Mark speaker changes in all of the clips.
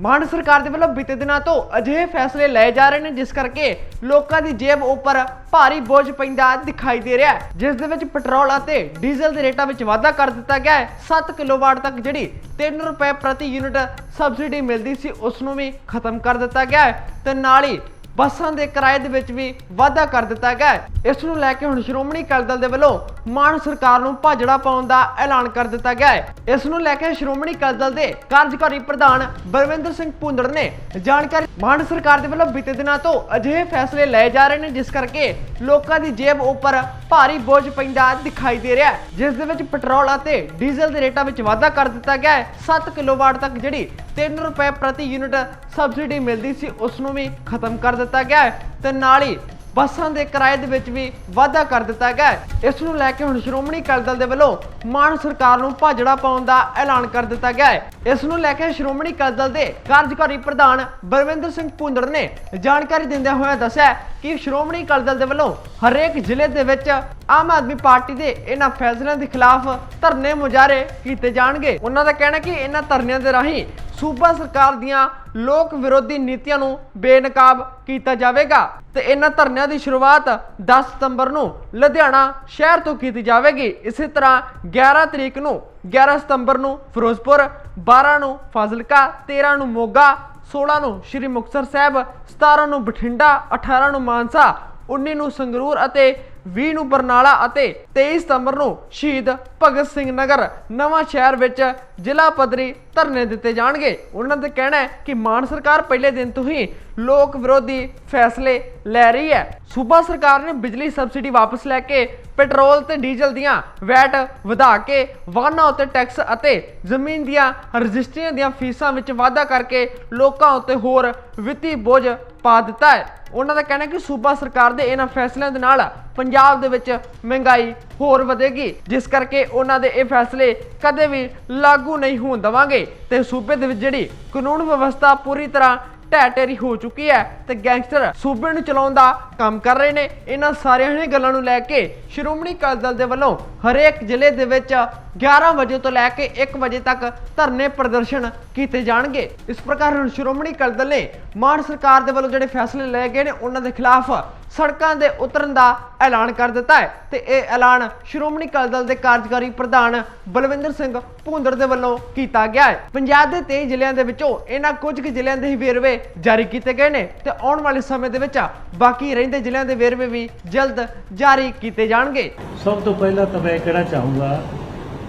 Speaker 1: ਮਾਨ ਸਰਕਾਰ ਦੇ ਵੱਲੋਂ ਬੀਤੇ ਦਿਨਾਂ ਤੋਂ ਅਜਿਹੇ ਫੈਸਲੇ ਲਏ ਜਾ ਰਹੇ ਨੇ, ਜਿਸ ਕਰਕੇ ਲੋਕਾਂ ਦੀ ਜੇਬ ਉੱਪਰ ਭਾਰੀ ਬੋਝ ਪੈਂਦਾ ਦਿਖਾਈ ਦੇ ਰਿਹਾ ਹੈ। ਜਿਸ ਦੇ ਵਿੱਚ ਪੈਟਰੋਲ ਅਤੇ ਡੀਜ਼ਲ ਦੇ ਰੇਟਾਂ ਵਿੱਚ ਵਾਧਾ ਕਰ ਦਿੱਤਾ ਗਿਆ ਹੈ। 7 ਕਿਲੋਵਾਟ ਤੱਕ ਜਿਹੜੀ 3 ਰੁਪਏ ਪ੍ਰਤੀ ਯੂਨਿਟ ਸਬਸਿਡੀ ਮਿਲਦੀ ਸੀ, ਉਸ ਨੂੰ ਵੀ ਖਤਮ ਕਰ ਦਿੱਤਾ ਗਿਆ ਹੈ ਤੇ ਨਾਲ ਹੀ ਬੱਸਾਂ ਦੇ ਕਿਰਾਏ ਦੇ ਵਿੱਚ ਵੀ ਵਾਧਾ ਕਰ ਦਿੱਤਾ ਗਿਆ ਇਸ ਨੂੰ ਲੈ ਕੇ ਹੁਣ ਸ਼੍ਰੋਮਣੀ ਅਕਾਲੀ ਦਲ ਦੇ ਵੱਲੋਂ ਮਾਨ ਸਰਕਾਰ ਨੂੰ ਭਾਜੜਾ ਪਾਉਣ ਦਾ ਐਲਾਨ ਕਰ ਦਿੱਤਾ ਗਿਆ ਹੈ। ਇਸ ਨੂੰ ਲੈ ਕੇ ਸ਼੍ਰੋਮਣੀ ਅਕਾਲੀ ਦਲ ਦੇ ਕਾਰਜਕਾਰੀ ਪ੍ਰਧਾਨ ਬਲਵਿੰਦਰ ਸਿੰਘ ਭੁੰਦੜ ਨੇ ਜਾਣਕਾਰੀ ਮਾਨ ਸਰਕਾਰ ਦੇ ਵੱਲੋਂ ਬੀਤੇ ਦਿਨਾਂ ਤੋਂ ਅਜਿਹੇ ਫੈਸਲੇ ਲਏ ਜਾ ਰਹੇ ਨੇ, ਜਿਸ ਕਰਕੇ ਲੋਕਾਂ ਦੀ ਜੇਬ ਉੱਪਰ ਭਾਰੀ ਬੋਝ ਪੈਂਦਾ ਦਿਖਾਈ ਦੇ ਰਿਹਾ ਜਿਸ ਦੇ ਵਿੱਚ ਪੈਟਰੋਲ ਅਤੇ ਡੀਜ਼ਲ ਦੇ ਰੇਟਾਂ ਵਿੱਚ ਵਾਧਾ ਕਰ ਦਿੱਤਾ ਗਿਆ ਹੈ। 7 ਕਿਲੋਵਾਟ ਤੱਕ ਜਿਹੜੀ 3 ਰੁਪਏ ਪ੍ਰਤੀ ਯੂਨਿਟ ਸਬਸਿਡੀ ਮਿਲਦੀ ਸੀ ਉਸ ਨੂੰ ਵੀ ਖਤਮ ਕਰ ਦਿੱਤਾ ਗਿਆ ਹੈ ਤੇ ਨਾਲ ਹੀ ਬੱਸਾਂ ਦੇ ਕਿਰਾਏ ਦੇ ਵਿੱਚ ਵੀ ਵਾਧਾ ਕਰ ਦਿੱਤਾ ਗਿਆ ਇਸ ਨੂੰ ਲੈ ਕੇ ਹੁਣ ਸ਼੍ਰੋਮਣੀ ਅਕਾਲੀ ਦਲ ਦੇ ਵੱਲੋਂ ਮਾਨ ਸਰਕਾਰ ਨੂੰ ਭਾਜੜਾ ਪਾਉਣ ਦਾ ਐਲਾਨ ਕਰ ਦਿੱਤਾ ਗਿਆ ਹੈ। ਇਸ ਨੂੰ ਲੈ ਕੇ ਸ਼੍ਰੋਮਣੀ ਅਕਾਲੀ ਦਲ ਦੇ ਕਾਰਜਕਾਰੀ ਪ੍ਰਧਾਨ ਬਲਵਿੰਦਰ ਸਿੰਘ ਭੁੰਦੜ ਨੇ ਜਾਣਕਾਰੀ ਦਿੰਦਿਆਂ ਹੋਇਆਂ ਦੱਸਿਆ ਕਿ ਸ਼੍ਰੋਮਣੀ ਅਕਾਲੀ ਦਲ ਦੇ ਵੱਲੋਂ ਹਰੇਕ ਜ਼ਿਲ੍ਹੇ ਦੇ ਵਿੱਚ ਆਮ ਆਦਮੀ ਪਾਰਟੀ ਦੇ ਇਹਨਾਂ ਫੈਸਲਿਆਂ ਦੇ ਖਿਲਾਫ ਧਰਨੇ ਮੁਜ਼ਾਹਰੇ ਕੀਤੇ ਜਾਣਗੇ। ਉਹਨਾਂ ਦਾ ਕਹਿਣਾ ਕਿ ਇਹਨਾਂ ਧਰਨਿਆਂ ਦੇ ਰਾਹੀਂ ਸੂਬਾ ਸਰਕਾਰ ਦੀਆਂ ਲੋਕ ਵਿਰੋਧੀ ਨੀਤੀਆਂ ਨੂੰ ਬੇਨਕਾਬ ਕੀਤਾ ਜਾਵੇਗਾ ਤੇ ਇਹਨਾਂ ਧਰਨਿਆਂ ਦੀ ਸ਼ੁਰੂਆਤ 10 ਸਤੰਬਰ ਨੂੰ ਲੁਧਿਆਣਾ ਸ਼ਹਿਰ ਤੋਂ ਕੀਤੀ ਜਾਵੇਗੀ। ਇਸੇ ਤਰ੍ਹਾਂ 11 ਤਰੀਕ ਨੂੰ 11 ਸਤੰਬਰ ਨੂੰ ਫਿਰੋਜ਼ਪੁਰ 12 ਨੂੰ ਫਾਜ਼ਿਲਕਾ 13 ਨੂੰ ਮੋਗਾ 16 ਨੂੰ ਸ਼੍ਰੀ ਮੁਕਤਸਰ ਸਾਹਿਬ 17 ਨੂੰ ਬਠਿੰਡਾ 18 ਨੂੰ ਮਾਨਸਾ 19 ਨੂੰ ਸੰਗਰੂਰ ਅਤੇ 20 ਨੂੰ ਬਰਨਾਲਾ ਅਤੇ 23 ਸਤੰਬਰ ਨੂੰ ਸ਼ਹੀਦ ਭਗਤ ਸਿੰਘ ਨਗਰ ਨਵਾਂ ਸ਼ਹਿਰ ਵਿੱਚ ਜ਼ਿਲ੍ਹਾ ਪੱਧਰੀ ਧਰਨੇ ਦਿੱਤੇ ਜਾਣਗੇ। ਉਹਨਾਂ ਦਾ ਕਹਿਣਾ ਹੈ ਕਿ ਮਾਨ ਸਰਕਾਰ ਪਹਿਲੇ ਦਿਨ ਤੋਂ ਹੀ ਲੋਕ ਵਿਰੋਧੀ ਫੈਸਲੇ ਲੈ ਰਹੀ ਹੈ। ਸੂਬਾ ਸਰਕਾਰ ਨੇ ਬਿਜਲੀ ਸਬਸਿਡੀ ਵਾਪਸ ਲੈ ਕੇ ਪੈਟਰੋਲ ਤੇ ਡੀਜ਼ਲ ਦੀਆਂ ਵੈਟ ਵਧਾ ਕੇ ਵਾਹਨਾਂ ਉੱਤੇ ਟੈਕਸ ਅਤੇ ਜ਼ਮੀਨ ਦੀਆਂ ਰਜਿਸਟਰੀਆਂ ਦੀਆਂ ਫੀਸਾਂ ਵਿੱਚ ਵਾਧਾ ਕਰਕੇ ਲੋਕਾਂ ਉੱਤੇ ਹੋਰ ਵਿੱਤੀ ਬੋਝ ਪਾ ਦਿੱਤਾ ਹੈ। ਉਹਨਾਂ ਦਾ ਕਹਿਣਾ ਕਿ ਸੂਬਾ ਸਰਕਾਰ ਦੇ ਇਹਨਾਂ ਫੈਸਲਿਆਂ ਦੇ ਨਾਲ ਪੰਜਾਬ ਦੇ ਵਿੱਚ ਮਹਿੰਗਾਈ ਹੋਰ ਵਧੇਗੀ, ਜਿਸ ਕਰਕੇ ਉਹਨਾਂ ਦੇ ਇਹ ਫੈਸਲੇ ਕਦੇ ਵੀ ਲਾਗੂ ਨਹੀਂ ਹੋਣ ਦੇਵਾਂਗੇ। ਤੇ ਸੂਬੇ ਦੇ ਵਿੱਚ ਜਿਹੜੀ ਕਾਨੂੰਨ ਵਿਵਸਥਾ ਪੂਰੀ ਤਰ੍ਹਾਂ ਢਹਿ ਢੇਰੀ ਹੋ ਚੁੱਕੀ ਹੈ ਤੇ ਗੈਂਗਸਟਰ ਸੂਬੇ ਨੂੰ ਚਲਾਉਣ ਦਾ ਕੰਮ ਕਰ ਰਹੇ ਨੇ। ਇਹਨਾਂ ਸਾਰਿਆਂ ਹੀ ਗੱਲਾਂ ਨੂੰ ਲੈ ਕੇ ਸ਼੍ਰੋਮਣੀ ਅਕਾਲੀ ਦਲ ਦੇ ਵੱਲੋਂ ਹਰੇਕ ਜ਼ਿਲ੍ਹੇ ਦੇ ਵਿੱਚ 11 ਵਜੇ ਤੋਂ ਲੈ ਕੇ 1 ਵਜੇ ਤੱਕ ਧਰਨੇ ਪ੍ਰਦਰਸ਼ਨ ਕੀਤੇ ਜਾਣਗੇ। ਇਸ ਪ੍ਰਕਾਰ ਹੁਣ ਸ਼੍ਰੋਮਣੀ ਅਕਾਲੀ ਦਲ ਨੇ ਮਾਨ ਸਰਕਾਰ ਦੇ ਵੱਲੋਂ ਜਿਹੜੇ ਫੈਸਲੇ ਲਏ ਗਏ ਨੇ, ਉਹਨਾਂ ਦੇ ਖਿਲਾਫ ਸੜਕਾਂ ਦੇ ਉਤਰਨ ਦਾ ਐਲਾਨ ਕਰ ਦਿੱਤਾ ਹੈ ਤੇ ਇਹ ਐਲਾਨ ਸ਼੍ਰੋਮਣੀ ਅਕਾਲੀ ਦਲ ਦੇ ਕਾਰਜਕਾਰੀ ਪ੍ਰਧਾਨ ਬਲਵਿੰਦਰ ਸਿੰਘ ਭੁੰਦੜ ਦੇ ਵੱਲੋਂ ਕੀਤਾ ਗਿਆ ਹੈ। ਪੰਜਾਬ ਦੇ 23 ਜ਼ਿਲ੍ਹਿਆਂ ਦੇ ਵਿੱਚੋਂ ਇਹਨਾਂ ਕੁਝ ਕੁ ਜ਼ਿਲ੍ਹਿਆਂ ਦੇ ਹੀ ਵੇਰਵੇ ਜਾਰੀ ਕੀਤੇ ਗਏ ਨੇ ਤੇ ਆਉਣ ਵਾਲੇ ਸਮੇਂ ਦੇ ਵਿੱਚ ਬਾਕੀ ਰਹਿੰਦੇ ਜ਼ਿਲ੍ਹਿਆਂ ਦੇ ਵੇਰਵੇ ਵੀ ਜਲਦ ਜਾਰੀ ਕੀਤੇ ਜਾਣਗੇ।
Speaker 2: ਸਭ ਤੋਂ ਪਹਿਲਾਂ ਤਾਂ ਮੈਂ ਕਹਿਣਾ ਚਾਹੂੰਗਾ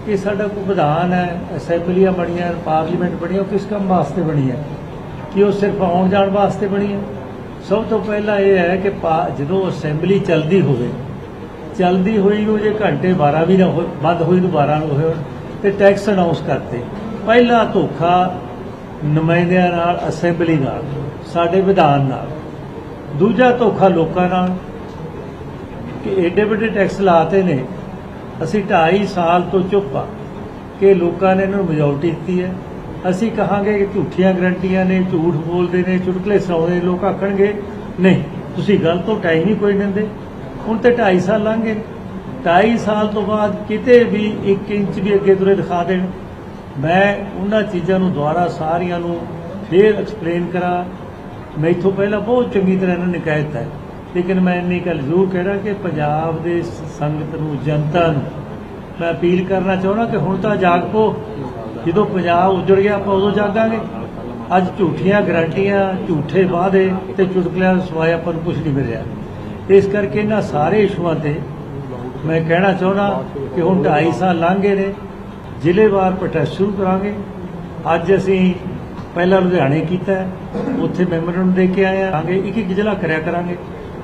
Speaker 2: ਕਿ ਸਾਡਾ ਕੋਈ ਵਿਧਾਨ ਹੈ, ਅਸੈਂਬਲੀਆਂ ਬਣੀਆਂ, ਪਾਰਲੀਮੈਂਟ ਬਣੀ ਉਹ ਕਿਸ ਕੰਮ ਵਾਸਤੇ ਬਣੀ ਹੈ? ਕਿ ਉਹ ਸਿਰਫ ਆਉਣ ਜਾਣ ਵਾਸਤੇ ਬਣੀ ਹੈ? ਸਭ ਤੋਂ ਪਹਿਲਾਂ ਇਹ ਹੈ ਕਿ ਪਾ- ਜਦੋਂ ਅਸੈਂਬਲੀ ਚੱਲਦੀ ਹੋਵੇ, ਚੱਲਦੀ ਹੋਈ ਨੂੰ ਜੇ ਘੰਟੇ 12 ਵੀ ਨਾ ਹੋਏ, ਬੰਦ ਹੋਈ ਨੂੰ 12 ਨੂੰ ਹੋਏ, ਤੇ ਟੈਕਸ ਅਨਾਉਂਸ ਕਰਤੇ। ਪਹਿਲਾ ਧੋਖਾ ਨੁਮਾਇੰਦਿਆਂ ਨਾਲ, ਅਸੈਂਬਲੀ ਨਾਲ, ਸਾਡੇ ਵਿਧਾਨ ਨਾਲ। ਦੂਜਾ ਧੋਖਾ ਲੋਕਾਂ ਨਾਲ, ਕਿ ਐਡੇ ਵੱਡੇ ਟੈਕਸ ਲਾਤੇ ਨੇ ਅਸੀਂ 2.5 ਸਾਲ ਤੋਂ ਚੁੱਪ ਆ ਕਿ ਲੋਕਾਂ ਨੇ ਇਹਨਾਂ ਨੂੰ ਮੈਜੋਰਟੀ ਦਿੱਤੀ ਹੈ। ਅਸੀਂ ਕਹਾਂਗੇ ਕਿ ਝੂਠੀਆਂ ਗਰੰਟੀਆਂ ਨੇ, ਝੂਠ ਬੋਲਦੇ ਨੇ, ਚੁਟਕਲੇ ਸੁਣਾਉਂਦੇ ਲੋਕ ਆਖਣਗੇ, ਨਹੀਂ, ਤੁਸੀਂ ਗਲਤ ਤੋਂ ਟਾਈਮ ਹੀ ਕੋਈ ਦਿੰਦੇ। ਹੁਣ ਤੇ 2.5 ਸਾਲ ਲੰਘੇ 2.5 ਸਾਲ ਤੋਂ ਬਾਅਦ ਕਿਤੇ ਵੀ 1 ਇੰਚ ਵੀ ਅੱਗੇ ਤੁਰੇ ਦਿਖਾ ਦੇਣ। ਮੈਂ ਉਹਨਾਂ ਚੀਜ਼ਾਂ ਨੂੰ ਦੁਬਾਰਾ ਸਾਰੀਆਂ ਨੂੰ ਫੇਰ ਐਕਸਪਲੇਨ ਕਰਾਂ। ਮੈਂ ਮੈਥੋਂ ਪਹਿਲਾਂ ਬਹੁਤ ਚੰਗੀ ਤਰ੍ਹਾਂ ਇਹਨਾਂ ਨੇ ਕਹਿ ਦਿੱਤਾ ਲੇਕਿਨ ਮੈਂ ਇੰਨੀ ਗੱਲ ਜ਼ਰੂਰ ਕਹਿਣਾ ਕਿ ਪੰਜਾਬ ਦੇ ਸੰਗਤ ਨੂੰ ਜਨਤਾ ਨੂੰ। ਮੈਂ ਅਪੀਲ ਕਰਨਾ ਚਾਹੁੰਦਾ ਕਿ ਹੁਣ ਤਾਂ ਜਾਗ। ਪੋ ਜਦੋਂ ਪੰਜਾਬ ਉਜੜ ਗਿਆ ਆਪਾਂ ਉਦੋਂ ਜਾਗਾਂਗੇ। ਅੱਜ ਝੂਠੀਆਂ ਗਰੰਟੀਆਂ ਝੂਠੇ ਵਾਅਦੇ ਤੇ ਚੁਟਕਲਿਆਂ ਦਾ ਸਿਵਾਏ ਆਪਾਂ ਨੂੰ ਕੁਝ ਨਹੀਂ ਮਿਲ ਰਿਹਾ ਇਸ ਕਰਕੇ ਇਹਨਾਂ ਸਾਰੇ ਇਸ਼ੂਆਂ ਤੇ ਮੈਂ ਕਹਿਣਾ ਚਾਹੁੰਦਾ ਕਿ ਹੁਣ 2.5 ਸਾਲ ਲੰਘ ਗਏ ਨੇ ਜ਼ਿਲ੍ਹੇਵਾਰ ਪ੍ਰੋਟੈਸਟ ਸ਼ੁਰੂ ਕਰਾਂਗੇ। ਅੱਜ ਅਸੀਂ ਪਹਿਲਾਂ ਲੁਧਿਆਣੇ ਕੀਤਾ ਹੈ, ਉੱਥੇ ਮੈਮੋਰੰਡਮ ਦੇ ਕੇ ਆਏ ਆਂਗੇ ਇੱਕ ਇੱਕ ਜ਼ਿਲ੍ਹਾ ਕਰਿਆ ਕਰਾਂਗੇ।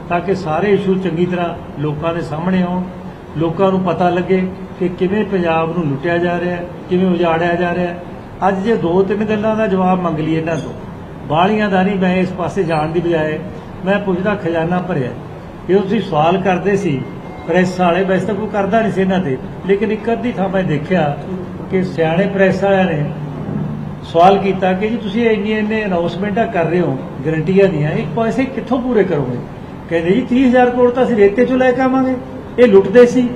Speaker 2: ਤਾਂ ਕਿ ਸਾਰੇ ਇਸ਼ੂ ਚੰਗੀ ਤਰ੍ਹਾਂ ਲੋਕਾਂ ਦੇ ਸਾਹਮਣੇ ਆਉਣ, ਲੋਕਾਂ ਨੂੰ ਪਤਾ ਲੱਗੇ ਕਿ ਕਿਵੇਂ ਪੰਜਾਬ ਨੂੰ ਲੁੱਟਿਆ ਜਾ ਰਿਹਾ ਹੈ ਕਿਵੇਂ ਉਜਾੜਿਆ ਜਾ ਰਿਹਾ। ਹੈ ਅੱਜ ਜੇ ਦੋ ਤਿੰਨ ਗੱਲਾਂ ਦਾ ਜਵਾਬ ਮੰਗ ਲਈਏ ਇਹਨਾਂ ਤੋਂ ਬਾਲੀਆਂ ਦਾ ਨਹੀਂ, ਮੈਂ ਇਸ ਪਾਸੇ ਜਾਣ ਦੀ ਬਜਾਏ ਮੈਂ ਪੁੱਛਦਾ ਖਜ਼ਾਨਾ ਭਰਿਆ। ਇਹ ਤੁਸੀਂ ਸਵਾਲ ਕਰਦੇ ਸੀ, ਪ੍ਰੈਸ ਵਾਲੇ, ਵੈਸੇ ਤਾਂ ਕੋਈ ਕਰਦਾ ਨਹੀਂ ਸੀ ਇਹਨਾਂ ਤੇ, ਲੇਕਿਨ ਇੱਕ ਅੱਧੀ ਥਾਂ ਮੈਂ ਦੇਖਿਆ ਕਿ ਸਿਆਣੇ ਪ੍ਰੈਸ ਵਾਲਿਆਂ ਨੇ ਸਵਾਲ ਕੀਤਾ ਕਿ ਜੀ ਤੁਸੀਂ ਇੰਨੀ ਇੰਨੇ ਅਨਾਉਂਸਮੈਂਟਾਂ ਕਰ ਰਹੇ ਹੋ, ਗਰੰਟੀਆਂ ਦੀਆਂ ਇਹ ਪੈਸੇ ਕਿੱਥੋਂ ਪੂਰੇ ਕਰੋਗੇ? ਕਹਿੰਦੇ ਜੀ 30000 ਕਰੋੜ ਤਾਂ ਅਸੀਂ ਰੇਤੇ ਚੋਂ ਲੈ ਕੇ ਆਵਾਂਗੇ। ਇਹ ਲੁੱਟਦੇ ਸੀ।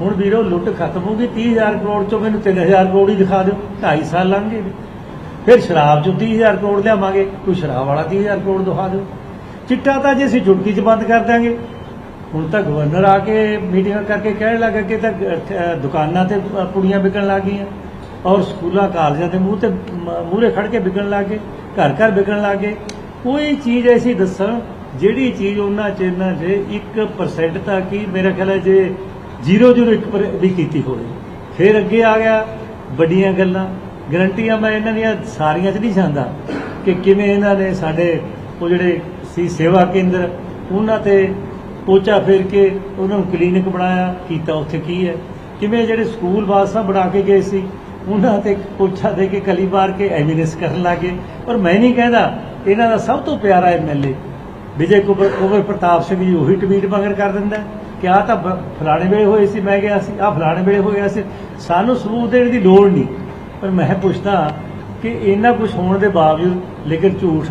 Speaker 2: ਹੁਣ ਵੀਰੋ ਲੁੱਟ ਖਤਮ ਹੋ ਗਈ। 30000 ਕਰੋੜ ਚੋਂ ਮੈਨੂੰ 3000 ਕਰੋੜ ਹੀ ਦਿਖਾ ਦਿਓ। 2.5 ਸਾਲ ਲੰਘ ਗਏ। ਨੇ। ਫਿਰ ਸ਼ਰਾਬ ਚੋਂ 30000 ਕਰੋੜ ਲਿਆਵਾਂਗੇ। ਕੋਈ ਸ਼ਰਾਬ ਵਾਲਾ 30000 ਕਰੋੜ ਦਿਖਾ ਦਿਓ। ਚਿੱਟਾ ਤਾਂ ਜੇ ਅਸੀਂ ਚੁਟਕੀ 'ਚ ਬੰਦ ਕਰ ਦਾਂਗੇ ਹੁਣ ਤਾਂ ਗਵਰਨਰ ਆ ਕੇ ਮੀਟਿੰਗਾਂ ਕਰਕੇ ਕਹਿਣ ਲੱਗਾ ਕਿ ਤਾਂ ਦੁਕਾਨਾਂ ਤੇ ਅਹ, ਪੁੜੀਆਂ ਵਿਕਣ ਲੱਗ ਗਈਆਂ। ਔਰ ਸਕੂਲਾਂ ਕਾਲਜਾਂ ਦੇ ਮੂੰਹ ਤੇ ਮੂਹਰੇ ਖੜ ਕੇ ਵਿਕਣ ਲੱਗ ਗਏ। ਘਰ ਘਰ ਵਿਕਣ ਲੱਗ ਗਏ। ਕੋਈ ਚੀਜ਼ ਐਸੀ ਦੱਸਣ ਜਿਹੜੀ ਚੀਜ਼ ਉਹਨਾਂ ਚਿੰਨਾਂ 'ਚ 1% ਤਾਂ ਕੀ ਮੇਰਾ ਖਿਆਲ ਹੈ ਜੇ 0.01 ਵੀ ਕੀਤੀ ਹੋਵੇ, ਫਿਰ ਅੱਗੇ ਆ ਗਿਆ ਵੱਡੀਆਂ ਗੱਲਾਂ। ਗਰੰਟੀਆਂ ਮੈਂ ਇਹਨਾਂ ਦੀਆਂ ਸਾਰੀਆਂ 'ਚ ਨਹੀਂ ਜਾਂਦਾ ਕਿ ਕਿਵੇਂ ਇਹਨਾਂ ਨੇ ਸਾਡੇ ਉਹ ਜਿਹੜੇ ਸੀ ਸੇਵਾ ਕੇਂਦਰ, ਉਹਨਾਂ ਤੇ ਪੋਚਾ ਫੇਰ ਕੇ ਉਹਨਾਂ ਨੂੰ ਕਲੀਨਿਕ ਬਣਾਇਆ, ਕੀਤਾ ਉੱਥੇ ਕੀ ਹੈ। ਕਿਵੇਂ ਜਿਹੜੇ ਸਕੂਲ ਬਾਸਾਂ ਬਣਾ ਕੇ ਗਏ ਸੀ, ਉਹਨਾਂ ਤੇ ਪੋਚਾ ਦੇ ਕੇ ਕਲੀ ਮਾਰ ਕੇ ਐਮਿਨੈਂਸ ਕਰਨ ਲੱਗੇ ਪਰ ਮੈਂ ਨਹੀਂ ਕਹਿੰਦਾ ਇਹਨਾਂ ਦਾ ਸਭ ਤੋਂ ਪਿਆਰਾ ਐਮਐਲਏ ਵਿਜੇ ਕੁਬਰ ਕੁਬਰ ਪ੍ਰਤਾਪ ਸਿੰਘ ਜੀ ਉਹੀ ਟਵੀਟ ਮਗਰ ਕਰ ਦਿੰਦਾ ਕਿ ਆਹ ਤਾਂ ਬ- ਫਲਾਣੇ ਵੇਲੇ ਹੋਏ ਸੀ, ਮੈਂ ਗਿਆ ਸੀ, ਆਹ ਫਲਾਣੇ ਵੇਲੇ ਹੋ ਗਿਆ ਸੀ। ਸਾਨੂੰ ਸਬੂਤ ਦੇਣ ਦੀ ਲੋੜ ਨਹੀਂ। ਪਰ ਮੈਂ ਪੁੱਛਦਾ ਕਿ ਇੰਨਾ ਕੁਝ ਹੋਣ ਦੇ ਬਾਵਜੂਦ ਲੇਕਿਨ ਝੂਠ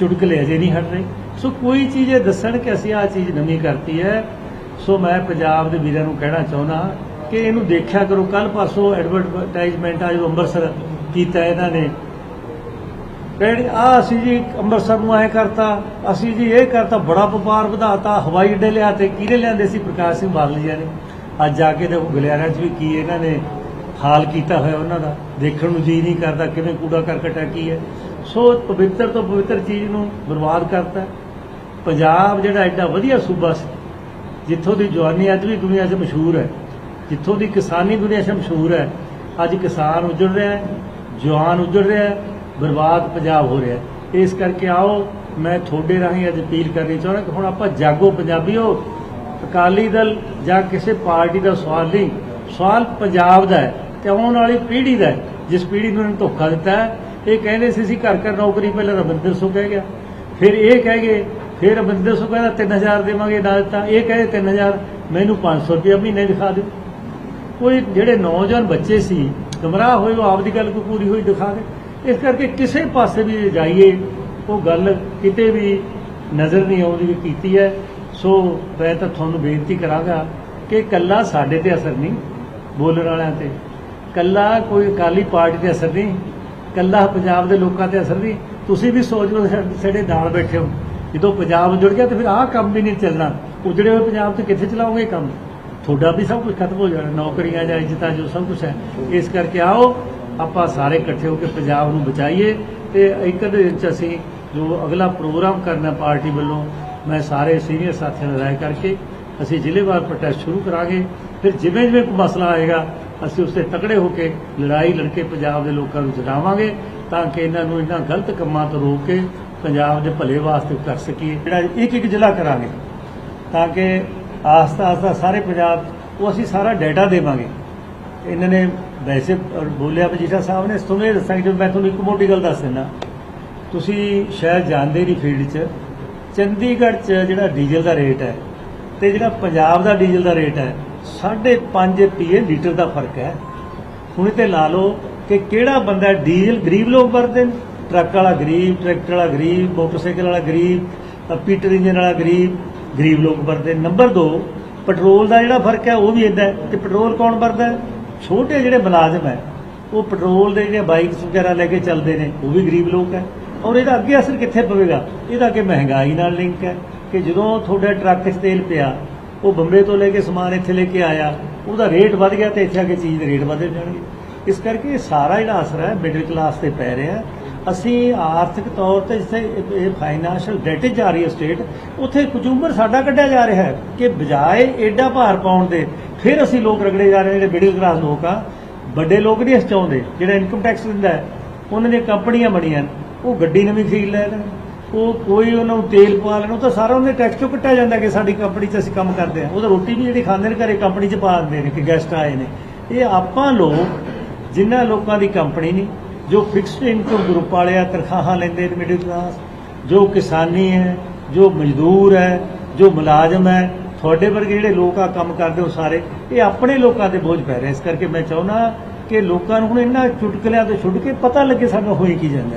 Speaker 2: ਚੁਟਕਲੇ ਅਜੇ ਨਹੀਂ ਹਟ ਰਹੇ। ਸੋ ਕੋਈ ਚੀਜ਼ ਇਹ ਦੱਸਣ ਕਿ ਅਸੀਂ ਆਹ ਚੀਜ਼ ਨਵੀਂ ਕਰਤੀ ਹੈ। ਸੋ ਮੈਂ ਪੰਜਾਬ ਦੇ ਵੀਰਾਂ ਨੂੰ ਕਹਿਣਾ ਚਾਹੁੰਦਾ ਕਿ ਇਹਨੂੰ ਦੇਖਿਆ ਕਰੋ। ਕੱਲ ਪਰਸੋਂ ਐਡਵਰਟਾਈਜ਼ਮੈਂਟ ਆ ਜੋ ਅੰਮ੍ਰਿਤਸਰ ਕੀਤਾ ਇਹਨਾਂ ਨੇ ਕਹਿੰਦੇ ਆ ਅਸੀਂ ਜੀ ਅੰਮ੍ਰਿਤਸਰ ਨੂੰ ਐ ਕਰਤਾ, ਅਸੀਂ ਜੀ ਇਹ ਕਰਤਾ, ਬੜਾ ਵਪਾਰ ਵਧਾਤਾ, ਹਵਾਈ ਅੱਡੇ ਲਿਆਤੇ ਕਿਹਨੇ ਲਿਆਂਦੇ ਸੀ? ਪ੍ਰਕਾਸ਼ ਸਿੰਘ ਬਾਦਲ ਜੀ ਨੇ। ਅੱਜ ਜਾ ਕੇ ਦੇਖੋ ਗਲਿਆਰਾ 'ਚ ਵੀ ਕੀ ਇਹਨਾਂ ਨੇ ਹਾਲ ਕੀਤਾ ਹੋਇਆ ਉਹਨਾਂ ਦਾ। ਦੇਖਣ ਨੂੰ ਜੀ ਨਹੀਂ ਕਰਦਾ, ਕਿਵੇਂ ਕੂੜਾ ਕਰਕਟ ਹੈ, ਕੀ ਹੈ। ਸੋ ਪਵਿੱਤਰ ਤੋਂ ਪਵਿੱਤਰ ਚੀਜ਼ ਨੂੰ ਬਰਬਾਦ ਕਰਤਾ। ਪੰਜਾਬ ਜਿਹੜਾ ਐਡਾ ਵਧੀਆ ਸੂਬਾ ਸੀ, ਜਿੱਥੋਂ ਦੀ ਜਵਾਨੀ ਅੱਜ ਵੀ ਦੁਨੀਆ 'ਚ ਮਸ਼ਹੂਰ ਹੈ, ਜਿੱਥੋਂ ਦੀ ਕਿਸਾਨੀ ਦੁਨੀਆ 'ਚ ਮਸ਼ਹੂਰ ਹੈ, ਅੱਜ ਕਿਸਾਨ ਉਜੜ ਰਿਹਾ ਹੈ, ਜਵਾਨ ਉਜੜ ਰਿਹਾ ਹੈ ਬਰਬਾਦ ਪੰਜਾਬ ਹੋ ਰਿਹਾ ਇਸ ਕਰਕੇ ਆਓ, ਮੈਂ ਤੁਹਾਡੇ ਰਾਹੀਂ ਅੱਜ ਅਪੀਲ ਕਰਨੀ ਚਾਹੁੰਦਾ ਕਿ ਹੁਣ ਆਪਾਂ ਜਾਗੋ ਪੰਜਾਬੀਓ, ਅਕਾਲੀ ਦਲ ਜਾਂ ਕਿਸੇ ਪਾਰਟੀ ਦਾ ਸਵਾਲ ਨਹੀਂ, ਸਵਾਲ ਪੰਜਾਬ ਦਾ ਹੈ ਤੇ ਆਉਣ ਵਾਲੀ ਪੀੜ੍ਹੀ ਦਾ ਜਿਸ ਪੀੜ੍ਹੀ ਨੂੰ ਇਹਨੇ ਧੋਖਾ ਦਿੱਤਾ ਹੈ। ਇਹ ਕਹਿੰਦੇ ਸੀ ਅਸੀਂ ਘਰ ਘਰ ਨੌਕਰੀ ਪਹਿਲਾਂ ਰਵਿੰਦਰ ਸੋ ਕਹਿ ਗਿਆ। ਫਿਰ ਇਹ ਕਹਿ ਗਏ, ਫਿਰ ਰਵਿੰਦਰ ਸੋ ਕਹਿੰਦਾ 3000 ਦੇਵਾਂਗੇ ਨਾ ਦਿੱਤਾ। ਇਹ ਕਹੇ 3000 ਮੈਨੂੰ 500 ਰੁਪਏ ਮਹੀਨੇ ਦਿਖਾ ਦਿਓ। ਕੋਈ ਜਿਹੜੇ ਨੌਜਵਾਨ ਬੱਚੇ ਸੀ, ਗਮਰਾਹ ਹੋਏ, ਉਹ ਆਪਦੀ ਗੱਲ ਕੋਈ ਪੂਰੀ ਹੋਈ ਦਿਖਾ ਦੇ। ਇਸ ਕਰਕੇ ਕਿਸੇ ਪਾਸੇ ਵੀ ਜਾਈਏ, ਉਹ ਗੱਲ ਕਿਤੇ ਵੀ ਨਜ਼ਰ ਨਹੀਂ ਆਉਂਦੀ ਵੀ ਕੀਤੀ ਹੈ। ਸੋ ਮੈਂ ਤਾਂ ਤੁਹਾਨੂੰ ਬੇਨਤੀ ਕਰਾਂਗਾ ਕਿ ਕੱਲਾ ਸਾਡੇ ਤੇ ਅਸਰ ਨਹੀਂ, ਬੋਲਣ ਵਾਲਿਆਂ ਤੇ। ਕੱਲਾ ਕੋਈ ਅਕਾਲੀ ਪਾਰਟੀ ਤੇ ਅਸਰ ਨਹੀਂ, ਕੱਲਾ ਪੰਜਾਬ ਦੇ ਲੋਕਾਂ ਤੇ ਅਸਰ ਨਹੀਂ। ਤੁਸੀਂ ਵੀ ਸੋਚ ਲਓ ਸਾਡੇ ਨਾਲ ਬੈਠੇ ਹੋ। ਜਦੋਂ ਪੰਜਾਬ ਜੁੜ ਗਿਆ ਤੇ ਫਿਰ ਆਹ ਕੰਮ ਵੀ ਨਹੀਂ ਚੱਲਣਾ। ਉਜੜੇ ਹੋਏ ਪੰਜਾਬ ਤੇ ਕਿੱਥੇ ਚਲਾਓਗੇ ਕੰਮ? ਤੁਹਾਡਾ ਵੀ ਸਭ ਕੁਝ ਖਤਮ ਹੋ ਜਾਣਾ, ਨੌਕਰੀਆਂ ਜਾਂ ਇੱਜ਼ਤਾਂ ਜੋ ਸਭ ਕੁਝ ਹੈ। ਇਸ ਕਰਕੇ ਆਓ ਆਪਾਂ ਸਾਰੇ ਇਕੱਠੇ ਹੋ ਕੇ ਪੰਜਾਬ ਨੂੰ ਬਚਾਈਏ ਤੇ ਇੱਕ ਦੇ ਵਿੱਚ ਅਸੀਂ ਜੋ ਅਗਲਾ ਪ੍ਰੋਗਰਾਮ ਕਰਨਾ ਪਾਰਟੀ ਵੱਲੋਂ, ਮੈਂ ਸਾਰੇ ਸੀਨੀਅਰ ਸਾਥੀਆਂ ਨਾਲ ਰਾਏ ਕਰਕੇ ਅਸੀਂ ਜ਼ਿਲ੍ਹੇਵਾਰ ਪ੍ਰੋਟੈਸਟ ਸ਼ੁਰੂ ਕਰਾਂਗੇ। ਫਿਰ ਜਿਵੇਂ ਜਿਵੇਂ ਕੋਈ ਮਸਲਾ ਆਏਗਾ, ਅਸੀਂ ਉਸ ਤੇ ਤਕੜੇ ਹੋ ਕੇ ਲੜਾਈ ਲੜ ਕੇ ਪੰਜਾਬ ਦੇ ਲੋਕਾਂ ਨੂੰ ਜਿਤਾਵਾਂਗੇ ਤਾਂ ਕਿ ਇਹਨਾਂ ਨੂੰ ਇਹਨਾਂ ਗਲਤ ਕੰਮਾਂ ਤੋਂ ਰੋਕ ਕੇ ਪੰਜਾਬ ਦੇ ਭਲੇ ਵਾਸਤੇ ਕਰ ਸਕੀਏ। ਜਿਹੜਾ ਇੱਕ ਇੱਕ ਜ਼ਿਲ੍ਹਾ ਕਰਾਂਗੇ ਤਾਂ ਕਿ ਆਸਤਾ ਆਸਤਾ ਸਾਰੇ ਪੰਜਾਬ, ਉਹ ਅਸੀਂ ਸਾਰਾ ਡਾਟਾ ਦੇਵਾਂਗੇ। ਇਹਨਾਂ ਨੇ ਵੈਸੇ ਬੋਲਿਆ ਮਜੀਠਾ ਸਾਹਿਬ ਨੇ ਇਸ ਇਹ ਦੱਸਾਂਗੇ ਜਦੋਂ ਮੈਂ ਤੁਹਾਨੂੰ ਇੱਕ ਮੋਟੀ ਗੱਲ ਦੱਸ ਦਿੰਦਾ। ਤੁਸੀਂ ਸ਼ਾਇਦ ਜਾਣਦੇ ਨਹੀਂ ਫੀਲਡ 'ਚ ਚੰਡੀਗੜ੍ਹ 'ਚ ਜਿਹੜਾ ਡੀਜ਼ਲ ਦਾ ਰੇਟ ਹੈ ਤੇ ਜਿਹੜਾ ਪੰਜਾਬ ਦਾ ਡੀਜ਼ਲ ਦਾ ਰੇਟ ਹੈ 5.5 ਰੁਪਏ ਲੀਟਰ ਦਾ ਫ਼ਰਕ ਹੈ। ਹੁਣ ਇਹ ਤੇ ਲਾ ਲਓ ਕਿ ਕਿਹੜਾ ਬੰਦਾ ਡੀਜ਼ਲ ਗਰੀਬ ਲੋਕ ਵਰਦੇ ਨੇ? ਟਰੱਕ ਵਾਲਾ ਗਰੀਬ ਟਰੈਕਟਰ ਵਾਲਾ ਗਰੀਬ ਮੋਟਰਸਾਈਕਲ ਵਾਲਾ ਗਰੀਬ ਅ, ਪੀਟਰ ਇੰਜਨ ਵਾਲਾ ਗਰੀਬ ਗਰੀਬ ਲੋਕ ਵਰਦੇ ਨੰਬਰ 2 ਪੈਟਰੋਲ ਦਾ ਜਿਹੜਾ ਫ਼ਰਕ ਹੈ ਉਹ ਵੀ ਇਦਾਂ ਹੈ ਤੇ ਪੈਟਰੋਲ ਕੌਣ ਵਰਦਾ ਛੋਟੇ ਜਿਹੜੇ ਮੁਲਾਜ਼ਮ ਹੈ, ਉਹ ਪੈਟਰੋਲ ਦੇ ਜਿਹੜੇ ਬਾਈਕਸ ਵਗੈਰਾ ਲੈ ਕੇ ਚੱਲਦੇ ਨੇ, ਉਹ ਵੀ ਗਰੀਬ ਲੋਕ ਹੈ। ਔਰ ਇਹਦਾ ਅੱਗੇ ਅਸਰ ਕਿੱਥੇ ਪਵੇਗਾ? ਇਹਦਾ ਅੱਗੇ ਮਹਿੰਗਾਈ ਨਾਲ ਲਿੰਕ ਹੈ ਕਿ ਜਦੋਂ ਤੁਹਾਡੇ ਟਰੱਕ 'ਚ ਤੇਲ ਪਿਆ, ਉਹ ਬੰਬੇ ਤੋਂ ਲੈ ਕੇ ਸਮਾਨ ਇੱਥੇ ਲੈ ਕੇ ਆਇਆ, ਉਹਦਾ ਰੇਟ ਵੱਧ ਗਿਆ ਤੇ ਇੱਥੇ ਆ ਕੇ ਚੀਜ਼ ਦੇ ਰੇਟ ਵਧੇ ਜਾਣਗੇ। ਇਸ ਕਰਕੇ ਸਾਰਾ ਜਿਹੜਾ ਅਸਰ ਹੈ ਮਿਡਲ ਕਲਾਸ ਤੇ ਪੈ ਰਿਹਾ ਅਸੀਂ ਆਰਥਿਕ ਤੌਰ ਤੇ ਜਿੱਥੇ ਇਹ- ਇਹ ਫਾਈਨੈਂਸ਼ੀਅਲ ਡੈਟ ਜਾ ਰਹੀ ਹੈ ਸਟੇਟ ਉੱਥੇ ਕੰਜ਼ੂਮਰ ਸਾਡਾ ਕੱਢਿਆ ਜਾ ਰਿਹਾ ਹੈ ਕਿ ਬਜਾਏ ਐਡਾ ਭਾਰ ਪਾਉਣ ਦੇ ਫਿਰ ਅਸੀਂ ਲੋਕ ਰਗੜੇ ਜਾ ਰਹੇ ਨੇ, ਜਿਹੜੇ ਮਿਡਲ ਕਲਾਸ ਲੋਕ ਆ, ਵੱਡੇ ਲੋਕ ਨਹੀਂ ਇਸ ਚਾਹੁੰਦੇ ਜਿਹੜਾ ਇਨਕਮ ਟੈਕਸ ਦਿੰਦਾ ਉਹਨਾਂ ਦੀਆਂ ਕੰਪਨੀਆਂ ਬਣੀਆਂ ਉਹ ਗੱਡੀ ਨਵੀਂ ਖਰੀਦ ਲੈਣ ਉਹ ਕੋਈ ਉਹਨਾਂ ਨੂੰ ਤੇਲ ਪਾ ਲੈਣ, ਉਹ ਤਾਂ ਸਾਰਾ ਉਹਦੇ ਟੈਕਸ ਚੋਂ ਕੱਟਿਆ ਜਾਂਦਾ ਕਿ ਸਾਡੀ ਕੰਪਨੀ 'ਚ ਅਸੀਂ ਕੰਮ ਕਰਦੇ ਹਾਂ। ਉਹਦਾ ਰੋਟੀ ਵੀ ਜਿਹੜੀ ਖਾਂਦੇ ਨੇ, ਘਰੇ ਕੰਪਨੀ 'ਚ ਪਾ ਦਿੰਦੇ ਨੇ ਕਿ ਗੈਸਟ ਆਏ ਨੇ। ਇਹ ਆਪਾਂ ਲੋਕ, ਜਿਨ੍ਹਾਂ ਲੋਕਾਂ ਦੀ ਕੰਪਨੀ ਨਹੀਂ, ਜੋ ਫਿਕਸਡ ਇਨਕਮ ਗਰੁੱਪ ਵਾਲੇ ਆ, ਤਨਖਾਹਾਂ ਲੈਂਦੇ ਨੇ ਮਿਡਲ ਕਲਾਸ ਜੋ ਕਿਸਾਨੀ ਹੈ, ਜੋ ਮਜ਼ਦੂਰ ਹੈ, ਜੋ ਮੁਲਾਜ਼ਮ ਹੈ ਤੁਹਾਡੇ ਵਰਗੇ ਜਿਹੜੇ ਲੋਕ ਆ ਕੰਮ ਕਰਦੇ ਹੋ ਸਾਰੇ, ਇਹ ਆਪਣੇ ਲੋਕਾਂ ਤੇ ਬੋਝ ਪੈ ਰਿਹਾ ਇਸ ਕਰਕੇ ਮੈਂ ਚਾਹੁੰਦਾ ਕਿ ਲੋਕਾਂ ਨੂੰ ਹੁਣ ਇਹਨਾਂ ਚੁਟਕਲਿਆਂ ਤੋਂ ਛੁੱਟ ਕੇ ਪਤਾ ਲੱਗੇ ਸਾਡਾ ਹੋਈ ਕੀ ਜਾਂਦਾ।